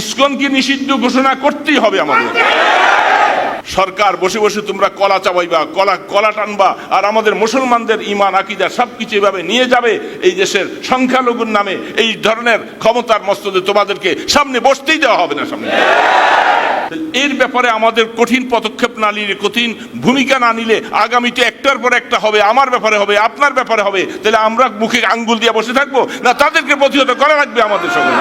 ইসকনকে নিষিদ্ধ ঘোষণা করতেই হবে আমাদের। সরকার, বসে বসে তোমরা কলা চাবাইবা, কলা কলা টানবা, আর আমাদের মুসলমানদের ইমান আকিদা সবকিছু এভাবে নিয়ে যাবে এই দেশের সংখ্যালঘুর নামে। এই ধরনের ক্ষমতার মস্তদে তোমাদেরকে সামনে বসতেই দেওয়া হবে না সামনে। এর ব্যাপারে আমাদের কঠিন পদক্ষেপ না নিলে, কঠিন ভূমিকা না নিলে আগামীতে একটার পর একটা হবে, আমার ব্যাপারে হবে, আপনার ব্যাপারে হবে। তাহলে আমরা মুখে আঙ্গুল দিয়ে বসে থাকব? না তাদেরকে প্রতিহত করা লাগবে আমাদের সঙ্গে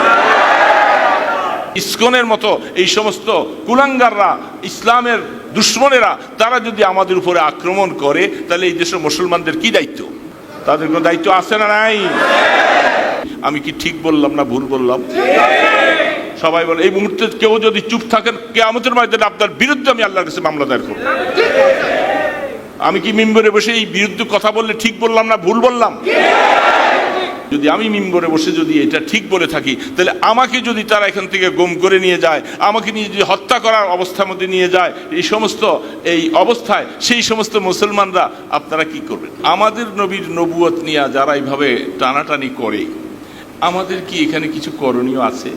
ইসকনের মতো এই সমস্ত কুলাঙ্গাররা, ইসলামের দুশ্মনেরা, তারা যদি আমাদের উপরে আক্রমণ করে, তাহলে এই দেশের মুসলমানদের কি দায়িত্ব? তাদের কোনো দায়িত্ব আছে না নাই? আমি কি ঠিক বললাম না ভুল বললাম? সবাই বলে, এই মুহূর্তে কেউ যদি চুপ থাকেন কে আমাদের ময়দানে আপনার বিরুদ্ধে আমি আল্লাহর কাছে মামলা দায়ের করব। আমি কি মিম্বরে বসে এই বিরুদ্ধে কথা বললে ঠিক বললাম না ভুল বললাম? যদি আমি মিম্বরে বসে যদি এটা ঠিক বলে থাকি, তাহলে আমাকে যদি তারা এখান থেকে গম করে নিয়ে যায়, আমাকে নিয়ে যদি হত্যা করার অবস্থার মধ্যে নিয়ে যায়, এই সমস্ত, এই অবস্থায়, সেই সমস্ত মুসলমানরা আপনারা কি করবেন? আমাদের নবীর নবুয়ত নিয়ে যারা এইভাবে টানাটানি করে, আমাদের কি এখানে কিছু করণীয় আছে?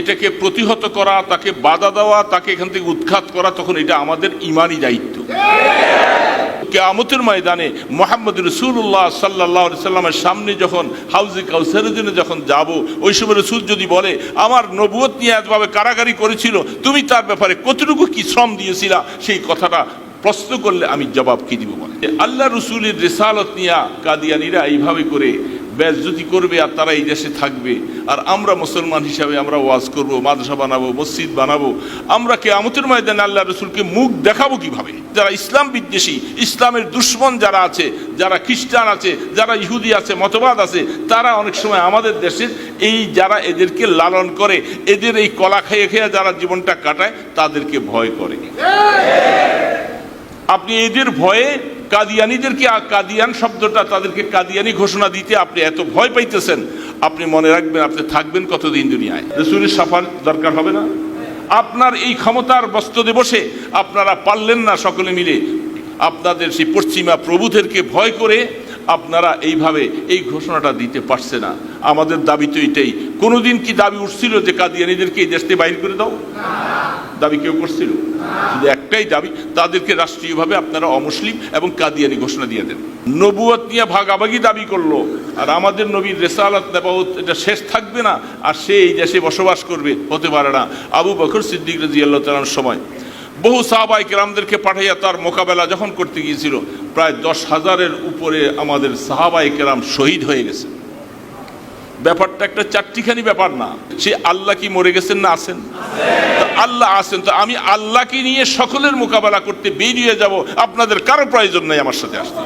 এটাকে প্রতিহত করা, তাকে বাধা দেওয়া, তাকে এখান থেকে উৎখাত করা, তখন এটা আমাদের ইমানই দায়িত্ব। কেয়ামতের ময়দানে মোহাম্মদ রসুল্লাহ সাল্লাহ সাল্লামের সামনে যখন হাউজে কাউসারের জন্য যখন যাব, ওই সময় রসুল যদি বলে, আমার নবুয়ত নিয়ে এতভাবে কারাগারি করেছিল, তুমি তার ব্যাপারে কতটুকু কি শ্রম দিয়েছিলা? সেই কথাটা প্রশ্ন করলে আমি জবাব কি দিব বলে? আল্লাহ রসুলের রেসালত নিয়া কাদিয়ানিরা এইভাবে করে বেজ্জতি করবে আর তারা এই দেশে থাকবে। আর আমরা মুসলমান হিসাবে আমরা ওয়াজ করব মাদ্রাসা বানাবো মসজিদ বানাবো। আমরা কে আমতের ময়দানে আল্লাহ রসুলকে মুখ দেখাবো কীভাবে? যারা ইসলাম বিদ্বেষী ইসলামের দুশ্মন যারা আছে যারা খ্রিস্টান আছে যারা ইহুদি আছে মতবাদ আছে তারা অনেক সময় আমাদের দেশের এই যারা এদেরকে লালন করে এদের এই কলা খেয়ে খেয়ে যারা জীবনটা কাটায় তাদেরকে ভয় করে। আপনি এদের ভয়ে কাদিয়ানিদেরকে আ- কাদিয়ান শব্দটা তাদেরকে কাদিয়ানি ঘোষণা দিতে আপনি এত ভয় পাইতেছেন, আপনি মনে রাখবেন, আপনি থাকবেন কতদিন দুনিয়ায়। রসুলের সাফার দরকার হবে না? আপনার এই ক্ষমতার বস্তদে বসে আপনারা পারলেন না সকলে মিলে। আপনাদের সেই পশ্চিমা প্রভুদেরকে ভয় করে আপনারা এইভাবে এই ঘোষণাটা দিতে পারছে না। আমাদের দাবি তো এটাই। কোনোদিন কি দাবি উঠছিল যে কাদিয়ানিদেরকে এই দেশ থেকে বাইর করে দাও? দাবি কেউ করছিল? শুধু একটাই দাবি, তাদেরকে রাষ্ট্রীয়ভাবে আপনারা অমুসলিম এবং কাদিয়ানি ঘোষণা দিয়ে দেন। নবুয়ত নিয়ে ভাগাভাগি দাবি করল। আর আমাদের নবীর রেসালাত নেবাউত এটা শেষ থাকবে না, আর সে এই দেশে বসবাস করবে, হতে পারে না। আবু বকর সিদ্দিক রাজি আল্লাহ তালার সময়। বহু সাহাবাই কেরামদেরকে পাঠাইয়া তার মোকাবেলা যখন করতে গিয়েছিল, প্রায় দশ হাজারের উপরে আমাদের সাহাবাই কেরাম শহীদ হয়ে গেছে। ব্যাপারটা একটা চারটিখানি ব্যাপার না। সে আল্লাহ কি মরে গেছেন না আছেন? আল্লাহ আছেন, তো আমি আল্লাহকে নিয়ে সকলের মোকাবেলা করতে বেরিয়ে যাব। আপনাদের কারও প্রয়োজন নেই আমার সাথে আসতে।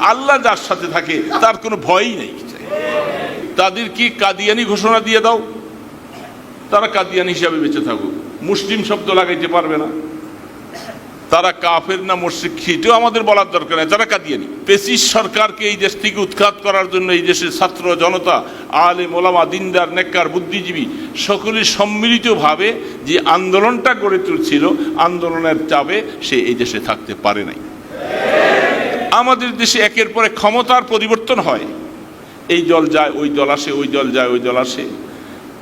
আল্লাহ যার সাথে থাকে, তার কোনো ভয়ই নেই। তাদের কি কাদিয়ানি ঘোষণা দিয়ে দাও? তারা কাদিয়ানি হিসাবে বেঁচে থাকুক। মুসলিম শব্দ লাগাইতে পারবে না। তারা কাফের না মুশরিক, সেটাও আমাদের বলার দরকার নেই। তারা কাদিয়ানি পেসিস সরকারকে এই দেশ থেকে উৎখাত করার জন্য এই দেশের ছাত্র জনতা আলে মোলামা দিনদার, নেককার, বুদ্ধিজীবী সকলে সম্মিলিতভাবে যে আন্দোলনটা গড়ে তুলছিল, আন্দোলনের চাপে সে এই দেশে থাকতে পারে নাই। আমাদের দেশে একের পরে ক্ষমতার পরিবর্তন হয়। এই দল যায়, ওই দল আসে, ওই দল যায়, ওই দল আসে।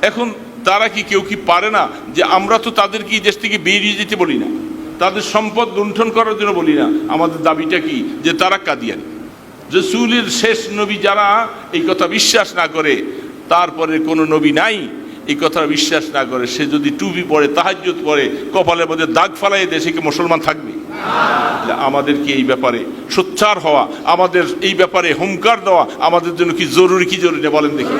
এখন তারা কি কেউ কি পারে না যে আমরা তো তাদেরকে এই দেশ থেকে বেরিয়ে যেতে বলি না? তাদের সম্পদ লুণ্ঠন করার জন্য বলি না। আমাদের দাবিটা কি? যে তারা কাদিয়ানি। রসুলের শেষ নবী যারা, এই কথা বিশ্বাস না করে, তারপরে কোনো নবী নাই, এই কথা বিশ্বাস না করে, সে যদি টুপি পরে, তাহাজ্জুদ পরে, কপালের মধ্যে দাগ ফালাই দেশে কি মুসলমান থাকবে? আমাদেরকে এই ব্যাপারে সোচ্চার হওয়া, আমাদের এই ব্যাপারে হুঙ্কার দেওয়া, আমাদের জন্য কি জরুরি কি জরুরি বলেন দেখি।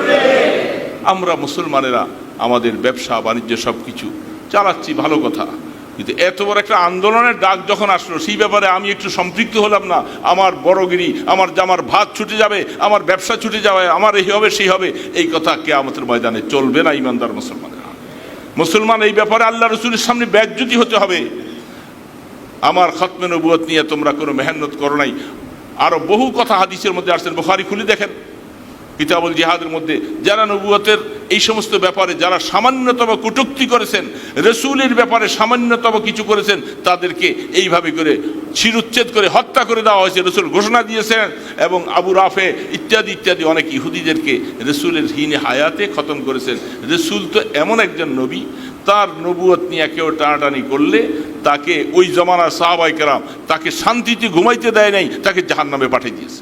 আমরা মুসলমানেরা, আমাদের ব্যবসা, বাণিজ্য সব কিছু চালাচ্ছি, ভালো কথা। কিন্তু এত বড় একটা আন্দোলনের ডাক যখন আসলো, সেই ব্যাপারে আমি একটু সম্পৃক্ত হলাম না। আমার বড়গিরি, আমার জামার ভাত ছুটে যাবে, আমার ব্যবসা ছুটে যাবে, আমার এই হবে, সেই হবে, এই কথা কে আমাদের ময়দানে চলবে না ইমানদার মুসলমানেরা। মুসলমান এই ব্যাপারে আল্লাহ রসুলের সামনে ব্যাজ্যুতি হতে হবে। আমার খতমে নবুয়ত নিয়ে তোমরা কোনো মেহনত করো নাই। আরও বহু কথা হাদিসের মধ্যে আসছেন, বুখারি খুলে দেখেন। কিতাবুল জিহাদের মধ্যে যারা নবুয়তের এই সমস্ত ব্যাপারে যারা সামান্যতম কটুক্তি করেছেন, রসুলের ব্যাপারে সামান্যতম কিছু করেছেন, তাদেরকে এইভাবে করে শিরুচ্ছেদ করে হত্যা করে দেওয়া হয়েছে, রসুল ঘোষণা দিয়েছেন এবং আবু রাফে ইত্যাদি ইত্যাদি অনেক ইহুদিদেরকে রসুলের হিনে হায়াতে খতম করেছেন। রসুল তো এমন একজন নবী, তার নবুয়ত নিয়ে কেউ টানাটানি করলে তাকে ওই জমানার সাহাবাই কেরাম তাকে শান্তিতে ঘুমাইতে দেয় নাই, তাকে জাহান্নামে পাঠিয়ে দিয়েছে।